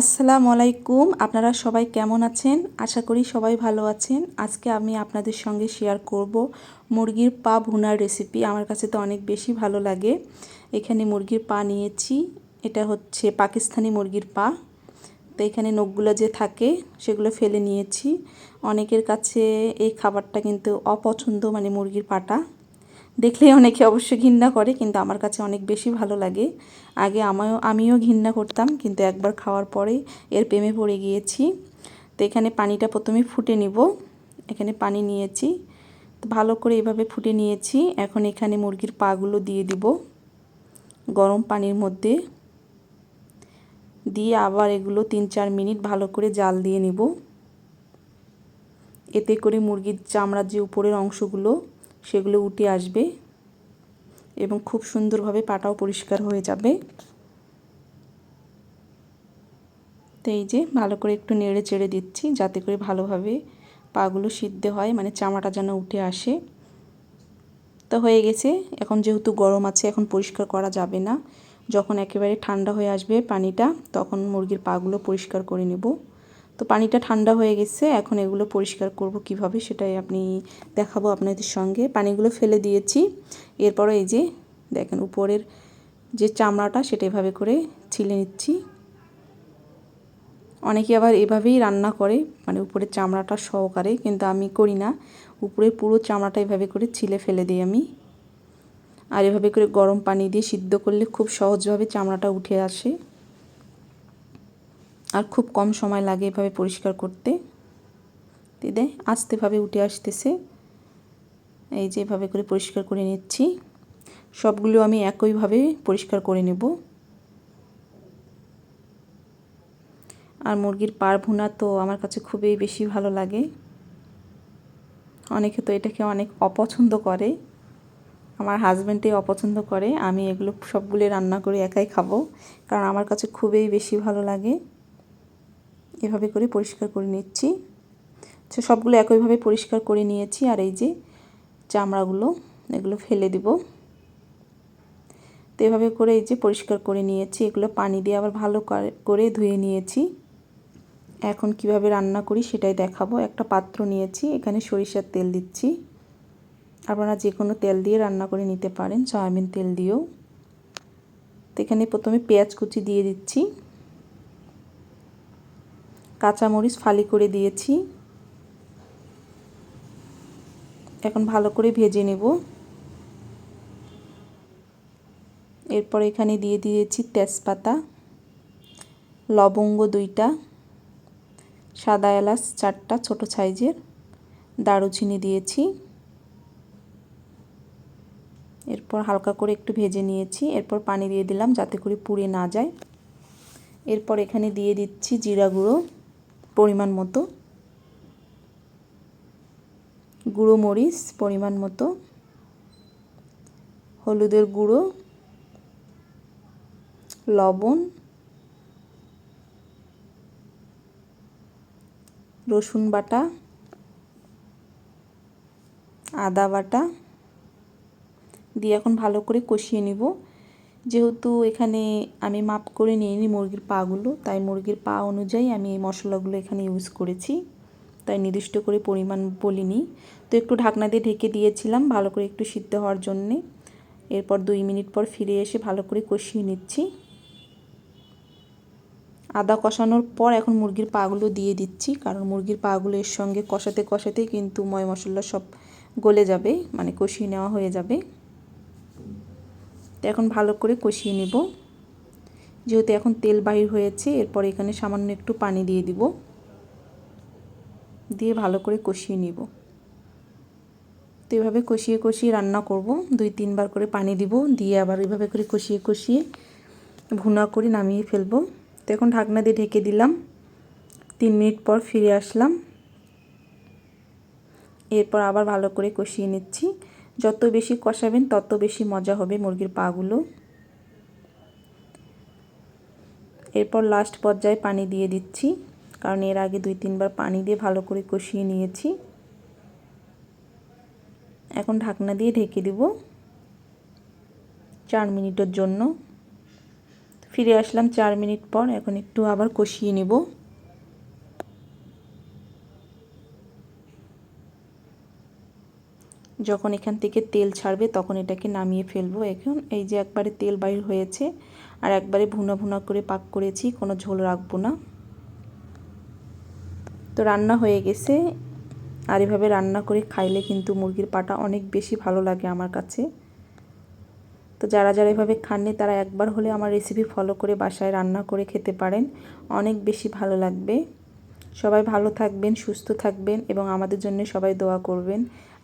আসসালামু আলাইকুম। আপনারা সবাই কেমন আছেন? আশা করি সবাই ভালো আছেন। আজকে আমি আপনাদের সঙ্গে শেয়ার করব মুরগির পা ভুনার রেসিপি আমার কাছে তো অনেক বেশি ভালো লাগে। এখানে মুরগির পা নিয়েছি। এটা হচ্ছে পাকিস্তানি মুরগির পা। তো এখানে নখগুলো যে থাকে, সেগুলো ফেলে নিয়েছি। অনেকের কাছে এই খাবারটা কিন্তু অপছন্দ মানে মুরগির পাটা। দেখলেই অনেকে অবশ্য ঘৃণা করে, কিন্তু আমার কাছে অনেক বেশি ভালো লাগে। আগে আমিও আমিও ঘৃণা করতাম, কিন্তু একবার খাওয়ার পরে এর প্রেমে পড়ে গিয়েছি। তো এখানে পানিটা প্রথমে ফুটে নিব। এখানে পানি নিয়েছি। ভালো করে এভাবে ফুটে নিয়েছি। এখন এখানে মুরগির পাগুলো দিয়ে দিব গরম পানির মধ্যে। দিয়ে আবার এগুলো তিন চার মিনিট ভালো করে জাল দিয়ে নিব। এতে করে মুরগির চামড়ার যে উপরের অংশগুলো সেগুলো উঠে আসবে এবং খুব সুন্দরভাবে পাটাও পরিষ্কার হয়ে যাবে। তো এই যে ভালো করে একটু নেড়ে চেড়ে দিচ্ছি, যাতে করে ভালোভাবে পাগুলো সিদ্ধ হয় মানে চামাটা যেন উঠে আসে। তো হয়ে গেছে। এখন যেহেতু গরম আছে, এখন পরিষ্কার করা যাবে না। যখন একেবারে ঠান্ডা হয়ে আসবে পানিটা, তখন মুরগির পাগুলো পরিষ্কার করে নেব। তো পানিটা ঠান্ডা হয়ে গেছে, এখন এগুলো পরিষ্কার করব কীভাবে সেটাই আপনি দেখাবো আপনাদের সঙ্গে। পানিগুলো ফেলে দিয়েছি এরপরও এই যে দেখেন উপরের যে চামড়াটা সেটা এভাবে করে ছিলে নিচ্ছি। অনেকে আবার এভাবেই রান্না করে মানে উপরের চামড়াটা সহকারে, কিন্তু আমি করি না। উপরে পুরো চামড়াটা এভাবে করে ছিলে ফেলে দিই আমি। আর এভাবে করে গরম পানি দিয়ে সিদ্ধ করলে খুব সহজভাবে চামড়াটা উঠে আসে। আর খুব কম সময় লাগে এভাবে পরিষ্কার করতে। দিদে আস্তেভাবে উঠে আসতেছে। এই যে এভাবে করে পরিষ্কার করে নিচ্ছি। সবগুলো আমি একইভাবে পরিষ্কার করে নেব। আর মুরগির পার ভুনা তো আমার কাছে খুবই বেশি ভালো লাগে। অনেকে তো এটাকে অনেক অপছন্দ করে। আমার হাজব্যান্ডে অপছন্দ করে। আমি এগুলো সবগুলো রান্না করে একাই খাব। কারণ আমার কাছে খুবই বেশি ভালো লাগে। এভাবে করে পরিষ্কার করে নিচ্ছি। তো সবগুলো একইভাবে পরিষ্কার করে নিয়েছি আর এই যে চামড়াগুলো, এগুলো ফেলে দিব। তো এভাবে করে এই যে পরিষ্কার করে নিয়েছি, এগুলো পানি দিয়ে আবার ভালো করে ধুয়ে নিয়েছি। এখন কীভাবে রান্না করি সেটাই দেখাবো। একটা পাত্র নিয়েছি, এখানে সরিষার তেল দিচ্ছি। আপনারা যে কোনো তেল দিয়ে রান্না করে নিতে পারেন, সয়াবিন তেল দিয়েও। তো এখানে প্রথমে পেঁয়াজ কুচি দিয়ে দিচ্ছি। কাঁচামরিচ ফালি করে দিয়েছি। এখন ভালো করে ভেজে নেব। এরপর এখানে দিয়ে দিয়েছি তেজপাতা, লবঙ্গ দুইটা, সাদা এলাচ চারটা, ছোট সাইজের দারুচিনি দিয়েছি। এরপর হালকা করে একটু ভেজে নিয়েছি। এরপর পানি দিয়ে দিলাম যাতে করে পুড়ে না যায়। এরপর এখানে দিয়ে দিচ্ছি জিরা গুঁড়ো। পরিমাণ মতো। গুঁড়ো মরিচ পরিমাণ মতো। হলুদের গুঁড়ো। লবণ। রসুন বাটা। আদা বাটা। দিয়ে এখন ভালো করে কষিয়ে নিব। যেহেতু এখানে আমি মাপ করে নিয়ে নিই মুরগির পাগুলো, তাই মুরগির পা অনুযায়ী আমি এই মশলাগুলো এখানে ইউজ করেছি। তাই নির্দিষ্ট করে পরিমাণ বলিনি। তো একটু ঢাকনা দিয়ে ঢেকে দিয়েছিলাম, ভালো করে একটু সিদ্ধ হওয়ার জন্যে। এরপর দুই মিনিট পর ফিরে এসে ভালো করে কষিয়ে নিচ্ছি। আদা কষানোর পর এখন মুরগির পাগুলো দিয়ে দিচ্ছি, কারণ মুরগির পাগুলো এর সঙ্গে কষাতে কষাতে কিন্তু ময় মশলা সব গলে যাবে মানে কষিয়ে নেওয়া হয়ে যাবে। এখন ভালো করে কষিয়ে নেব। যেহেতু এখন তেল বাহির হয়েছে, এরপর এখানে সামান্য একটু পানি দিয়ে দিব। দিয়ে ভালো করে কষিয়ে নিব। তো এভাবে কষিয়ে কষিয়ে রান্না করব। দুই, তিনবার করে পানি দিব। দিয়ে আবার এভাবে করে কষিয়ে কষিয়ে ভুনা করে নামিয়ে ফেলব। তো এখন ঢাকনা দিয়ে ঢেকে দিলাম। তিন মিনিট পর ফিরে আসলাম। এরপর আবার ভালো করে কষিয়ে নিচ্ছি। যত বেশি কষাবেন, তত বেশি মজা হবে মুরগির পাগুলো। এরপর লাস্ট পর্যায়ে পানি দিয়ে দিচ্ছি, কারণ এর আগে দুই তিনবার পানি দিয়ে ভালো করে কষিয়ে নিয়েছি। এখন ঢাকনা দিয়ে ঢেকে দিব চার মিনিটের জন্য। ফিরে আসলাম চার মিনিট পর, এখন একটু আবার কষিয়ে নেব। যখন এখান থেকে তেল ছাড়বে তখন এটাকে নামিয়ে ফেলব। এখন এই যে একবারে তেল বাইর হয়েছে আর একবারে ভুনা ভুনা করে পাক করেছি, কোনো ঝোল রাখব না। তো রান্না হয়ে গেছে। আর এভাবে রান্না করে খাইলে কিন্তু মুরগির পাটা অনেক বেশি ভালো লাগে আমার কাছে। তো যারা যারা এভাবে খাননি তারা একবার হলে আমার রেসিপি ফলো করে বাসায় রান্না করে খেতে পারেন। অনেক বেশি ভালো লাগবে। সবাই ভালো থাকবেন, সুস্থ থাকবেন এবং আমাদের জন্য সবাই দোয়া করবেন।